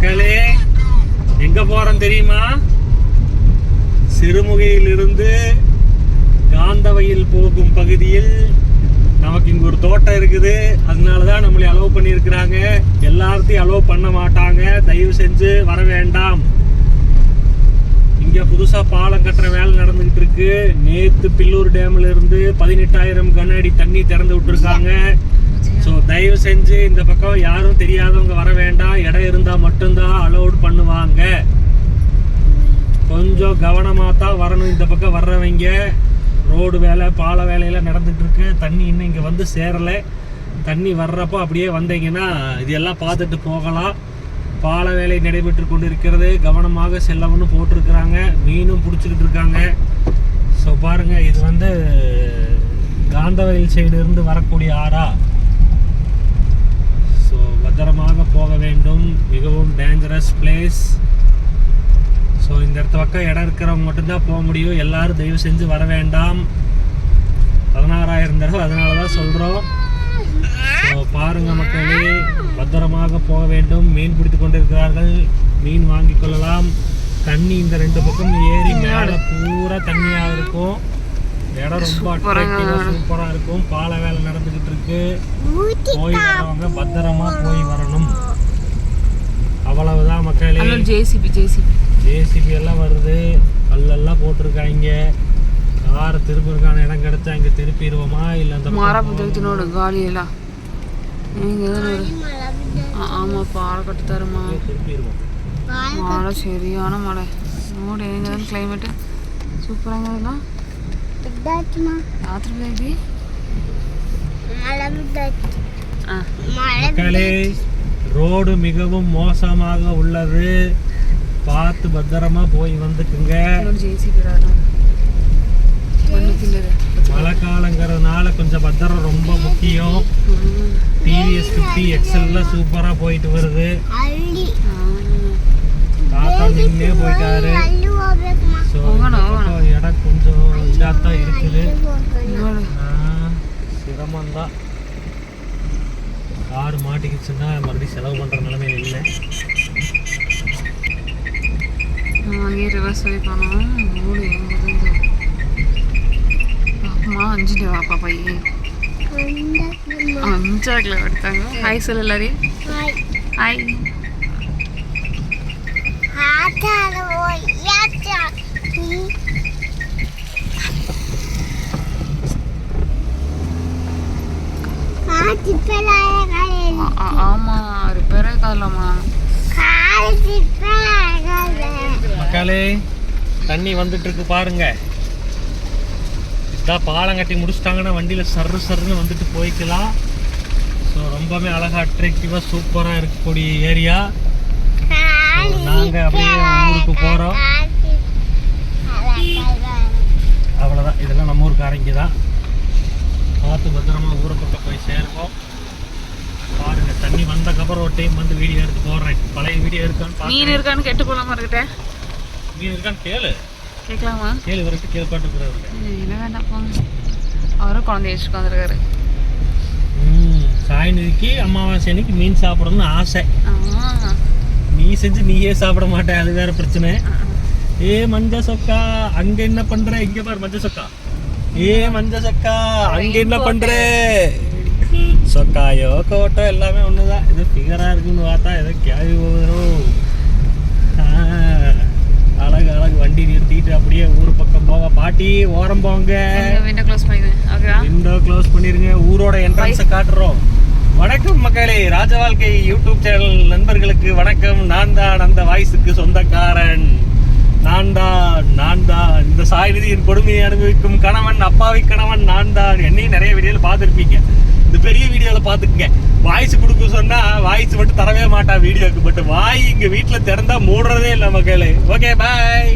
மக்களே எங்க போறோம் தெரியுமா? சிறுமுகையிலிருந்து காந்தவையில் போகும் பகுதியில் நமக்கு இங்க ஒரு தோட்டம் இருக்குது. அதனால தான் நம்மளை அலோவ் பண்ணியிருக்கிறாங்க. எல்லாத்தையும் அலோவ் பண்ண மாட்டாங்க. தயவு செஞ்சு வர வேண்டாம். இங்க புதுசா பாலம் கட்டுற வேலை நடந்துகிட்டு இருக்கு. நேத்து பில்லூர் டேம்ல இருந்து பதினெட்டாயிரம் கன அடி தண்ணி திறந்து விட்டுருக்காங்க. ஸோ தயவு செஞ்சு இந்த பக்கம் யாரும் தெரியாதவங்க வர வேண்டாம். இடம் இருந்தால் மட்டும்தான் அலோட் பண்ணுவாங்க. கொஞ்சம் கவனமாக தான் வரணும் இந்த பக்கம் வர்றவங்க. ரோடு வேலை பால வேலையெல்லாம் நடந்துகிட்ருக்கு தண்ணி இன்னும் இங்கே வந்து சேரலை. தண்ணி வர்றப்போ அப்படியே வந்தீங்கன்னா இதெல்லாம் பார்த்துட்டு போகலாம். பால வேலை நடைபெற்று கொண்டிருக்கிறது. கவனமாக செல்லவும்னு போட்டிருக்கிறாங்க. மீனும் பிடிச்சிக்கிட்டு இருக்காங்க. ஸோ பாருங்கள் இது வந்து காந்தவயல் சைடு இருந்து வரக்கூடிய ஆறா ஸோ பத்திரமாக போக வேண்டும். மிகவும் டேஞ்சரஸ் பிளேஸ் ஸோ இந்த இடத்த பக்கம் இடம் இருக்கிறவங்க மட்டும்தான் போக முடியும். எல்லாரும் தயவு செஞ்சு வர வேண்டாம். பதினாறாயிரம் தடவை அதனால தான் சொல்கிறோம் ஸோ பாருங்க மக்களே பத்திரமாக போக வேண்டும். மீன் பிடித்து கொண்டிருக்கிறார்கள். மீன் வாங்கி கொள்ளலாம். தண்ணி இந்த ரெண்டு பக்கம் ஏறி மேலே பூரா தண்ணியாக இருக்கும். இடம் ரொம்ப அட்ராக்டிவாக சூப்பராக இருக்கும். பாலை வேலை நடந்துக்கிட்டு இருக்கு. போய் வரவங்க பத்திரமா போய் வரணும். அவ்வளவுதான் மக்களே. ஜேசிபி ஜேசிபி ஜேசிபி எல்லாம் வருது. கல்லெல்லாம் போட்டிருக்காங்க. கார் திருப்பிறக்கான இடம் கிடைச்சா இங்க திருப்பிடுவோமா? இல்ல அந்த மரப்பு திருத்தினோட காலி எல்லாம் ஆமா பாறை கட்டு தருமா? மழை சரியான மழை. நோடு எங்க தான் கிளைமேட்டு சூப்பராங்க இதெல்லாம் ராத்திரி மக்களே ரோடு மிகவும் மோசமாக உள்ளது. பார்த்து பத்திரமா போய் வந்துக்குங்க. மழை காலங்கிறதுனால கொஞ்சம் பத்திரம் ரொம்ப முக்கியம். டிவிஎஸ் ஃபிஃப்டி எக்ஸல்லாம் சூப்பராக போயிட்டு வருது. தாத்தா நின்று போயிட்டாரு. ஸோ இடம் கொஞ்சம் இதாக தான் இருக்குது. சிரமம்தான். கார் மாட்டிக்கிச்சுன்னா மறுபடியும் செலவு பண்ணுற நிலைமையில் இல்லை. அங்கேயே ரிவர்ஸ் போய். அஞ்சு டேவா பாப்பா அஞ்சாக்கில் எடுத்தாங்க ஹாய் சொல்லு ஹாய் ஹாய் ஆமா ரிப்பேரே காதலாமா மக்களே தண்ணி வந்துட்டு இருக்கு பாருங்க. இதான் பாலம் கட்டி முடிச்சிட்டாங்கன்னா வண்டியில் சர்ரு சர்ருன்னு வந்துட்டு போய்க்கலாம். ஸோ ரொம்பவே அழகாக அட்ராக்டிவாக சூப்பராக இருக்கக்கூடிய ஏரியா. நாங்கள் அப்படியே ஊருக்கு போகிறோம் அவ்வளோதான் இதெல்லாம் நம்ம ஊருக்காரங்க தான். பார்த்து பத்திரமா ஊரை பக்கம் போய் சேருவோம் பாருங்க வந்தக்கப்புறம் ஒரு டைம் வந்து வீடியோ எடுத்து போடுறேன். பழைய வீடியோ எடுக்கான்னு மீன் இருக்கான்னு கெட்டு போலாமா இருக்கட்டேன் மீன் இருக்கான்னு கேளு. கேட்கலாமா? கேளு வரைக்கும் கேள்பாட்டுக்குறாரு இல்லை வேண்டாம் போங்க. அவரும் குழந்தைய வச்சுட்டு உட்காந்துருக்காரு ம் சாயநிதிக்கு அமாவாசை அன்னைக்கு மீன் சாப்பிடணும்னு ஆசை. நீ செஞ்சு நீயே சாப்பிட மாட்டே அது வேற பிரச்சனை. ஏ மஞ்ச சொக்கா அங்க என்ன பண்ற? இங்க பாரு மஞ்ச சொக்கா. ஏ மஞ்ச சொக்கா அங்க என்ன பண்ற? சொக்காயோ கோட்டோ எல்லாமே ஒண்ணுதான். இது ஃபிகரா இருக்குன்னு பார்த்தா ஏதோ கேள்வி போகிறோம் அழகு அழகு வண்டி நிறுத்திட்டு அப்படியே ஊர் பக்கம் போக பாட்டி ஓரம் போங்க. க்ளோஸ் விண்டோ க்ளோஸ் பண்ணிருங்க. ஊரோட என்ட்ரன்ஸை காட்டுறோம். வணக்கம் மக்களே. ராஜ வாழ்க்கை யூடியூப் சேனல் நண்பர்களுக்கு வணக்கம். நான் தான் அந்த வாய்ஸுக்கு சொந்தக்காரன். நான் தான் நான் தான். இந்த சாய்நிதியின் கொடுமையை அனுபவிக்கும் கணவன் அப்பாவி கணவன் நான் தான். என்னையும் நிறைய வீடியோவில் பார்த்துருப்பீங்க. இந்த பெரிய வீடியோவில் பார்த்துக்குங்க வாய்ஸ் கொடுக்க சொன்னா வாய்ஸ் மட்டும் தரவே மாட்டான் வீடியோக்கு பட் வாய் இங்க வீட்டில் திறந்தா மூடுறதே இல்லை மக்களே ஓகே பாய்